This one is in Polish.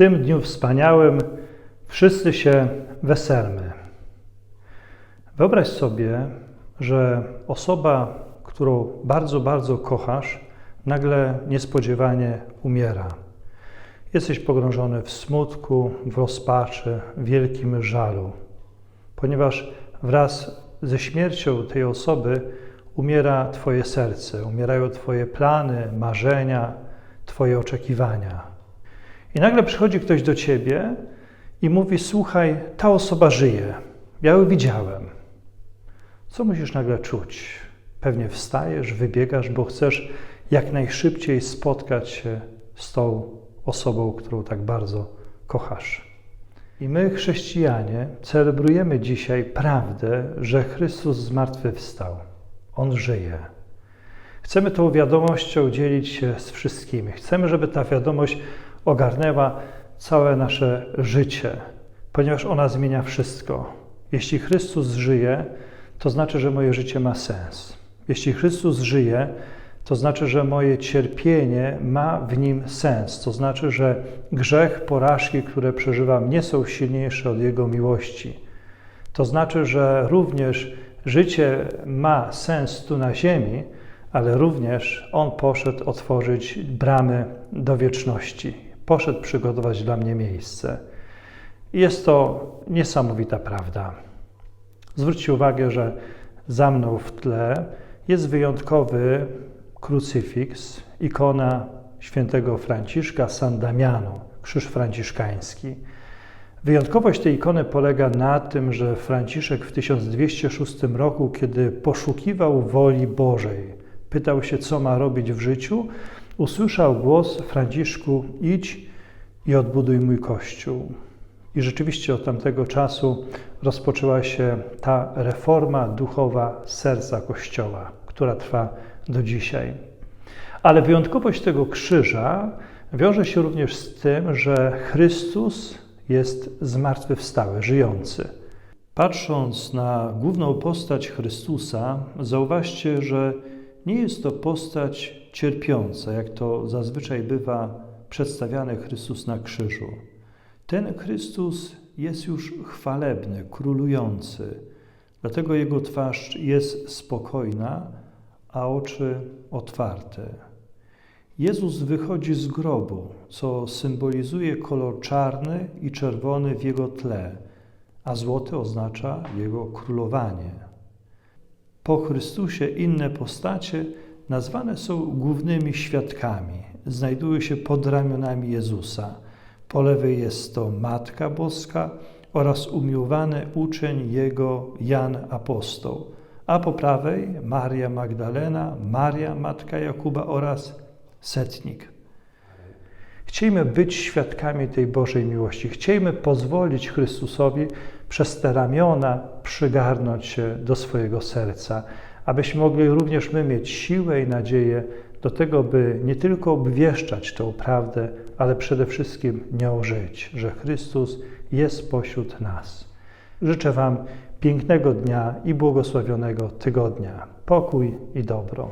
tym dniu wspaniałym wszyscy się weselmy. Wyobraź sobie, że osoba, którą bardzo, bardzo kochasz, nagle niespodziewanie umiera. Jesteś pogrążony w smutku, w rozpaczy, w wielkim żalu, ponieważ wraz ze śmiercią tej osoby umiera Twoje serce, umierają Twoje plany, marzenia, Twoje oczekiwania. I nagle przychodzi ktoś do Ciebie i mówi: Słuchaj, ta osoba żyje, ja ją widziałem. Co musisz nagle czuć? Pewnie wstajesz, wybiegasz, bo chcesz jak najszybciej spotkać się z tą osobą, którą tak bardzo kochasz. I my, chrześcijanie, celebrujemy dzisiaj prawdę, że Chrystus zmartwychwstał. On żyje. Chcemy tą wiadomością dzielić się z wszystkimi. Chcemy, żeby ta wiadomość ogarnęła całe nasze życie, ponieważ ona zmienia wszystko. Jeśli Chrystus żyje, to znaczy, że moje życie ma sens. Jeśli Chrystus żyje, to znaczy, że moje cierpienie ma w nim sens. To znaczy, że grzech, porażki, które przeżywam, nie są silniejsze od Jego miłości. To znaczy, że również życie ma sens tu na ziemi, ale również On poszedł otworzyć bramy do wieczności. Poszedł przygotować dla mnie miejsce. Jest to niesamowita prawda. Zwróćcie uwagę, że za mną w tle jest wyjątkowy krucyfiks, ikona świętego Franciszka San Damiano, krzyż franciszkański. Wyjątkowość tej ikony polega na tym, że Franciszek w 1206 roku, kiedy poszukiwał woli Bożej, pytał się, co ma robić w życiu, usłyszał głos Franciszku: idź i odbuduj mój kościół. I rzeczywiście od tamtego czasu rozpoczęła się ta reforma duchowa serca Kościoła, która trwa do dzisiaj. Ale wyjątkowość tego krzyża wiąże się również z tym, że Chrystus jest zmartwychwstały, żyjący. Patrząc na główną postać Chrystusa, zauważcie, że nie jest to postać cierpiąca, jak to zazwyczaj bywa przedstawiany Chrystus na krzyżu. Ten Chrystus jest już chwalebny, królujący, dlatego jego twarz jest spokojna, a oczy otwarte. Jezus wychodzi z grobu, co symbolizuje kolor czarny i czerwony w jego tle, a złoty oznacza jego królowanie. Po Chrystusie inne postacie nazwane są głównymi świadkami. Znajdują się pod ramionami Jezusa. Po lewej jest to Matka Boska oraz umiłowany uczeń Jego Jan Apostoł, a po prawej Maria Magdalena, Maria Matka Jakuba oraz Setnik. Chciejmy być świadkami tej Bożej miłości. Chciejmy pozwolić Chrystusowi przez te ramiona przygarnąć się do swojego serca, abyśmy mogli również my mieć siłę i nadzieję do tego, by nie tylko obwieszczać tę prawdę, ale przede wszystkim nią żyć, że Chrystus jest pośród nas. Życzę Wam pięknego dnia i błogosławionego tygodnia. Pokój i dobro.